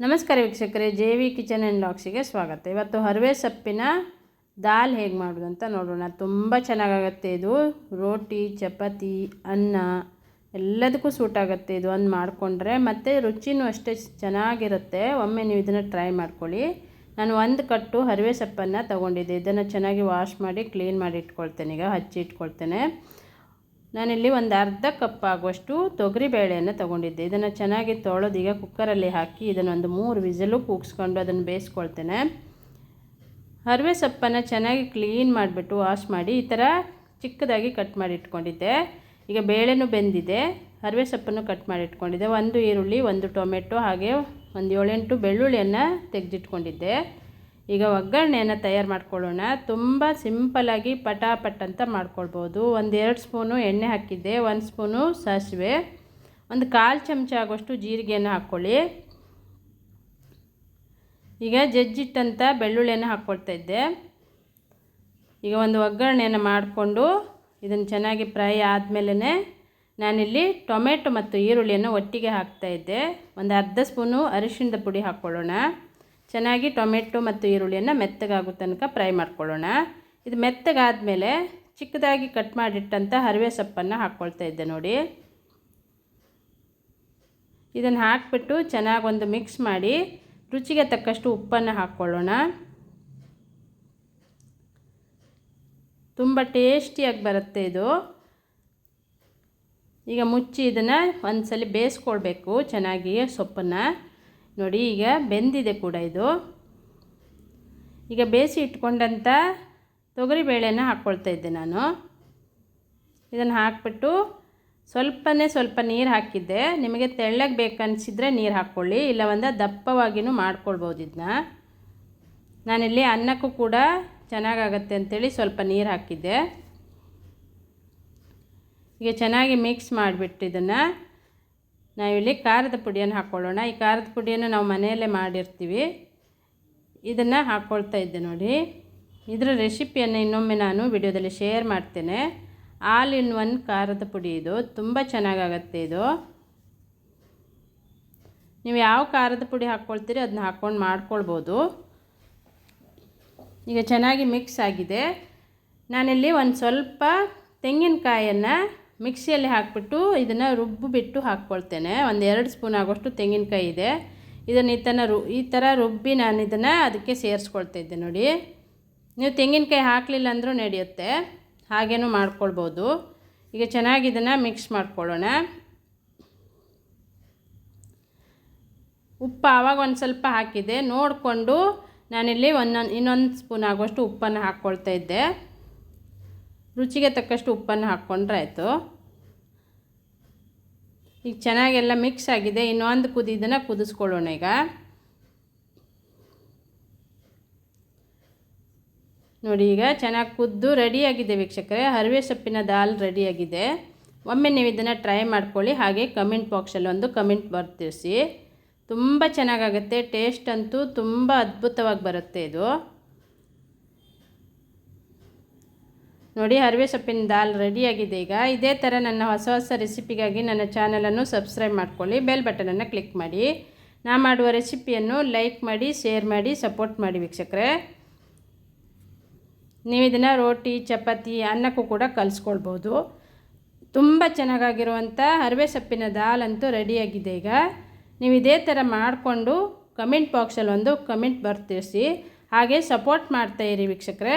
ನಮಸ್ಕಾರ ವೀಕ್ಷಕರೇ, J V kitchen and ಲಾಕ್ಸಿಗೆ ಸ್ವಾಗತ. ಇವತ್ತು ಹರವೆ ಸೊಪ್ಪಿನ ದಾಲ್ ಹೇಗೆ ಮಾಡೋದು ಅಂತ ನೋಡೋಣ. ತುಂಬ ಚೆನ್ನಾಗಾಗತ್ತೆ ಇದು. ರೋಟಿ, ಚಪಾತಿ, ಅನ್ನ ಎಲ್ಲದಕ್ಕೂ ಸೂಟ್ ಆಗುತ್ತೆ ಇದು ಒಂದು ಮಾಡಿಕೊಂಡ್ರೆ. ಮತ್ತು ರುಚಿನೂ ಅಷ್ಟೇ ಚೆನ್ನಾಗಿರುತ್ತೆ. ಒಮ್ಮೆ ನೀವು ಇದನ್ನು ಟ್ರೈ ಮಾಡ್ಕೊಳ್ಳಿ. ನಾನು ಒಂದು ಕಟ್ಟು ಹರಿವೆ ಸೊಪ್ಪನ್ನು ತೊಗೊಂಡಿದ್ದೆ. ಇದನ್ನು ಚೆನ್ನಾಗಿ ವಾಶ್ ಮಾಡಿ ಕ್ಲೀನ್ ಮಾಡಿ ಇಟ್ಕೊಳ್ತೇನೆ. ಈಗ ಹಚ್ಚಿ ಇಟ್ಕೊಳ್ತೇನೆ. ನಾನಿಲ್ಲಿ ಒಂದು ಅರ್ಧ ಕಪ್ ಆಗುವಷ್ಟು ತೊಗರಿ ಬೇಳೆಯನ್ನು ತೊಗೊಂಡಿದ್ದೆ. ಇದನ್ನು ಚೆನ್ನಾಗಿ ತೊಳೆದು ಈಗ ಕುಕ್ಕರಲ್ಲಿ ಹಾಕಿ ಇದನ್ನೊಂದು ಮೂರು ವಿಸಲು ಕೂಗಿಸ್ಕೊಂಡು ಅದನ್ನು ಬೇಯಿಸ್ಕೊಳ್ತೇನೆ. ಹರಿವೆ ಸೊಪ್ಪನ್ನು ಚೆನ್ನಾಗಿ ಕ್ಲೀನ್ ಮಾಡಿಬಿಟ್ಟು ವಾಶ್ ಮಾಡಿ ಈ ಥರ ಚಿಕ್ಕದಾಗಿ ಕಟ್ ಮಾಡಿ ಇಟ್ಕೊಂಡಿದ್ದೆ. ಈಗ ಬೇಳೆನೂ ಬೆಂದಿದೆ ಹರಿವೆ ಸೊಪ್ಪನ್ನು ಕಟ್ ಮಾಡಿ ಇಟ್ಕೊಂಡಿದ್ದೆ. ಒಂದು ಈರುಳ್ಳಿ, ಒಂದು ಟೊಮೆಟೊ ಹಾಗೆ ಒಂದು ಏಳೆಂಟು ಬೆಳ್ಳುಳ್ಳಿಯನ್ನು ತೆಗೆದಿಟ್ಕೊಂಡಿದ್ದೆ. ಈಗ ಒಗ್ಗರಣೆಯನ್ನು ತಯಾರು ಮಾಡ್ಕೊಳ್ಳೋಣ. ತುಂಬ ಸಿಂಪಲಾಗಿ ಪಟಾಪಟ್ ಅಂತ ಮಾಡ್ಕೊಳ್ಬೋದು. ಒಂದು ಎರಡು ಸ್ಪೂನು ಎಣ್ಣೆ ಹಾಕಿದ್ದೆ. ಒಂದು ಸ್ಪೂನು ಸಾಸಿವೆ. ಒಂದು ಕಾಲು ಚಮಚ ಆಗೋಷ್ಟು ಜೀರಿಗೆಯನ್ನು ಹಾಕ್ಕೊಳ್ಳಿ. ಈಗ ಜಜ್ಜಿಟ್ಟಂಥ ಬೆಳ್ಳುಳ್ಳಿಯನ್ನು ಹಾಕ್ಕೊಳ್ತಾ ಇದ್ದೆ. ಈಗ ಒಂದು ಒಗ್ಗರಣೆಯನ್ನು ಮಾಡಿಕೊಂಡು ಇದನ್ನು ಚೆನ್ನಾಗಿ ಫ್ರೈ ಆದಮೇಲೆ ನಾನಿಲ್ಲಿ ಟೊಮೆಟೊ ಮತ್ತು ಈರುಳ್ಳಿಯನ್ನು ಒಟ್ಟಿಗೆ ಹಾಕ್ತಾಯಿದ್ದೆ ಒಂದು ಅರ್ಧ ಸ್ಪೂನು ಅರಿಶಿಣದ ಪುಡಿ ಹಾಕ್ಕೊಳ್ಳೋಣ. ಚೆನ್ನಾಗಿ ಟೊಮೆಟೊ ಮತ್ತು ಈರುಳ್ಳಿಯನ್ನು ಮೆತ್ತಗಾಗೋ ತನಕ ಫ್ರೈ ಮಾಡ್ಕೊಳ್ಳೋಣ. ಇದು ಮೆತ್ತಗಾದ ಮೇಲೆ ಚಿಕ್ಕದಾಗಿ ಕಟ್ ಮಾಡಿಟ್ಟಂಥ ಹರಿವೆ ಸೊಪ್ಪನ್ನು ಹಾಕ್ಕೊಳ್ತಾ ಇದ್ದೆ ನೋಡಿ. ಇದನ್ನು ಹಾಕ್ಬಿಟ್ಟು ಚೆನ್ನಾಗಿ ಒಂದು ಮಿಕ್ಸ್ ಮಾಡಿ ರುಚಿಗೆ ತಕ್ಕಷ್ಟು ಉಪ್ಪನ್ನು ಹಾಕ್ಕೊಳ್ಳೋಣ ತುಂಬ ಟೇಸ್ಟಿಯಾಗಿ ಬರುತ್ತೆ ಇದು. ಈಗ ಮುಚ್ಚಿ ಇದನ್ನು ಒಂದು ಸಲ ಬೇಯಿಸ್ಕೊಳ್ಬೇಕು ಚೆನ್ನಾಗಿ ಸೊಪ್ಪನ್ನು. ನೋಡಿ, ಈಗ ಬೆಂದಿದೆ ಕೂಡ ಇದು. ಈಗ ಬೇಯಿಸಿ ಇಟ್ಕೊಂಡಂಥ ತೊಗರಿಬೇಳೆನ ಹಾಕ್ಕೊಳ್ತಾ ಇದ್ದೆ ನಾನು. ಇದನ್ನು ಹಾಕ್ಬಿಟ್ಟು ಸ್ವಲ್ಪನೇ ಸ್ವಲ್ಪ ನೀರು ಹಾಕಿದ್ದೆ. ನಿಮಗೆ ತೆಳ್ಳಗೆ ಬೇಕನ್ನಿಸಿದ್ರೆ ನೀರು ಹಾಕ್ಕೊಳ್ಳಿ ಇಲ್ಲ ಒಂದು ದಪ್ಪವಾಗಿಯೂ ಮಾಡ್ಕೊಳ್ಬೋದು ಇದನ್ನ ನಾನಿಲ್ಲಿ ಅನ್ನಕ್ಕೂ ಕೂಡ ಚೆನ್ನಾಗಾಗತ್ತೆ ಅಂಥೇಳಿ ಸ್ವಲ್ಪ ನೀರು ಹಾಕಿದ್ದೆ. ಈಗ ಚೆನ್ನಾಗಿ ಮಿಕ್ಸ್ ಮಾಡಿಬಿಟ್ಟು ಇದನ್ನು ನಾವಿಲ್ಲಿ ಖಾರದ ಪುಡಿಯನ್ನು ಹಾಕ್ಕೊಳ್ಳೋಣ ಈ ಖಾರದ ಪುಡಿಯನ್ನು ನಾವು ಮನೆಯಲ್ಲೇ ಮಾಡಿರ್ತೀವಿ. ಇದನ್ನು ಹಾಕ್ಕೊಳ್ತಾ ಇದ್ದೆ ನೋಡಿ. ಇದರ ರೆಸಿಪಿಯನ್ನು ಇನ್ನೊಮ್ಮೆ ನಾನು ವಿಡಿಯೋದಲ್ಲಿ ಶೇರ್ ಮಾಡ್ತೇನೆ. ಆಲ್ ಇನ್ ಒನ್ ಖಾರದ ಪುಡಿ ಇದು. ತುಂಬ ಚೆನ್ನಾಗಾಗತ್ತೆ ಇದು. ನೀವು ಯಾವ ಖಾರದ ಪುಡಿ ಹಾಕ್ಕೊಳ್ತೀರಿ ಅದನ್ನ ಹಾಕ್ಕೊಂಡು ಮಾಡ್ಕೊಳ್ಬೋದು. ಈಗ ಚೆನ್ನಾಗಿ ಮಿಕ್ಸ್ ಆಗಿದೆ. ನಾನಿಲ್ಲಿ ಒಂದು ಸ್ವಲ್ಪ ತೆಂಗಿನಕಾಯನ್ನು ಮಿಕ್ಸಿಯಲ್ಲಿ ಹಾಕಿಬಿಟ್ಟು ಇದನ್ನು ರುಬ್ಬಿಬಿಟ್ಟು ಹಾಕ್ಕೊಳ್ತೇನೆ. ಒಂದು ಎರಡು ಸ್ಪೂನ್ ಆಗೋಷ್ಟು ತೆಂಗಿನಕಾಯಿ ಇದೆ. ಇದನ್ನು ಈ ಥರ ರು ಈ ಥರ ರುಬ್ಬಿ ನಾನು ಇದನ್ನು ಅದಕ್ಕೆ ಸೇರಿಸ್ಕೊಳ್ತಾ ಇದ್ದೆ ನೋಡಿ. ನೀವು ತೆಂಗಿನಕಾಯಿ ಹಾಕಲಿಲ್ಲ ಅಂದರೂ ನಡೆಯುತ್ತೆ. ಹಾಗೇನೂ ಮಾಡ್ಕೊಳ್ಬೋದು. ಈಗ ಚೆನ್ನಾಗಿ ಇದನ್ನು ಮಿಕ್ಸ್ ಮಾಡ್ಕೊಳ್ಳೋಣ. ಉಪ್ಪು ಆವಾಗ ಒಂದು ಸ್ವಲ್ಪ ಹಾಕಿದೆ. ನೋಡಿಕೊಂಡು ನಾನಿಲ್ಲಿ ಒಂದೊಂದು ಇನ್ನೊಂದು ಸ್ಪೂನ್ ಆಗುವಷ್ಟು ಉಪ್ಪನ್ನು ಹಾಕ್ಕೊಳ್ತಾ ಇದ್ದೆ. ರುಚಿಗೆ ತಕ್ಕಷ್ಟು ಉಪ್ಪನ್ನು ಹಾಕ್ಕೊಂಡ್ರೆ ಆಯಿತು. ಈಗ ಚೆನ್ನಾಗೆಲ್ಲ ಮಿಕ್ಸ್ ಆಗಿದೆ. ಇನ್ನೊಂದು ಕುದಿದನ್ನು ಕುದಿಸ್ಕೊಳ್ಳೋಣ ಈಗ. ನೋಡಿ ಈಗ ಚೆನ್ನಾಗಿ ಕುದ್ದು ರೆಡಿಯಾಗಿದೆ ವೀಕ್ಷಕರೇ. ಹರಿವೆ ಸೊಪ್ಪಿನ ದಾಲ್ ರೆಡಿಯಾಗಿದೆ ಒಮ್ಮೆ ನೀವು ಇದನ್ನು ಟ್ರೈ ಮಾಡ್ಕೊಳ್ಳಿ. ಹಾಗೆ ಕಮೆಂಟ್ ಬಾಕ್ಸಲ್ಲಿ ಒಂದು ಕಮೆಂಟ್ ಬರ್ತಿರಿಸಿ. ತುಂಬ ಚೆನ್ನಾಗಾಗುತ್ತೆ. ಟೇಸ್ಟ್ ಅಂತೂ ತುಂಬ ಅದ್ಭುತವಾಗಿ ಬರುತ್ತೆ ಇದು. ನೋಡಿ ಹರಿವೆ ಸೊಪ್ಪಿನ ದಾಲ್ ರೆಡಿಯಾಗಿದೆ ಈಗ. ಇದೇ ಥರ ನನ್ನ ಹೊಸ ಹೊಸ ರೆಸಿಪಿಗಾಗಿ ನನ್ನ ಚಾನಲನ್ನು ಸಬ್ಸ್ಕ್ರೈಬ್ ಮಾಡ್ಕೊಳ್ಳಿ ಬೆಲ್ ಬಟನನ್ನು ಕ್ಲಿಕ್ ಮಾಡಿ. ನಾ ಮಾಡುವ ರೆಸಿಪಿಯನ್ನು ಲೈಕ್ ಮಾಡಿ ಶೇರ್ ಮಾಡಿ ಸಪೋರ್ಟ್ ಮಾಡಿ ವೀಕ್ಷಕರೆ. ನೀವು ಇದನ್ನು ರೋಟಿ, ಚಪಾತಿ, ಅನ್ನಕ್ಕೂ ಕೂಡ ಕಲಿಸ್ಕೊಳ್ಬೋದು. ತುಂಬ ಚೆನ್ನಾಗಾಗಿರುವಂಥ ಹರಿವೆ ಸೊಪ್ಪಿನ ದಾಲ್ ಅಂತೂ ರೆಡಿಯಾಗಿದೆ ಈಗ. ನೀವು ಇದೇ ಥರ ಮಾಡಿಕೊಂಡು ಕಮೆಂಟ್ ಬಾಕ್ಸಲ್ಲಿ ಒಂದು ಕಮೆಂಟ್ ಬರ್ತಿರಿಸಿ. ಹಾಗೆ ಸಪೋರ್ಟ್ ಮಾಡ್ತಾಯಿರಿ ವೀಕ್ಷಕರೇ.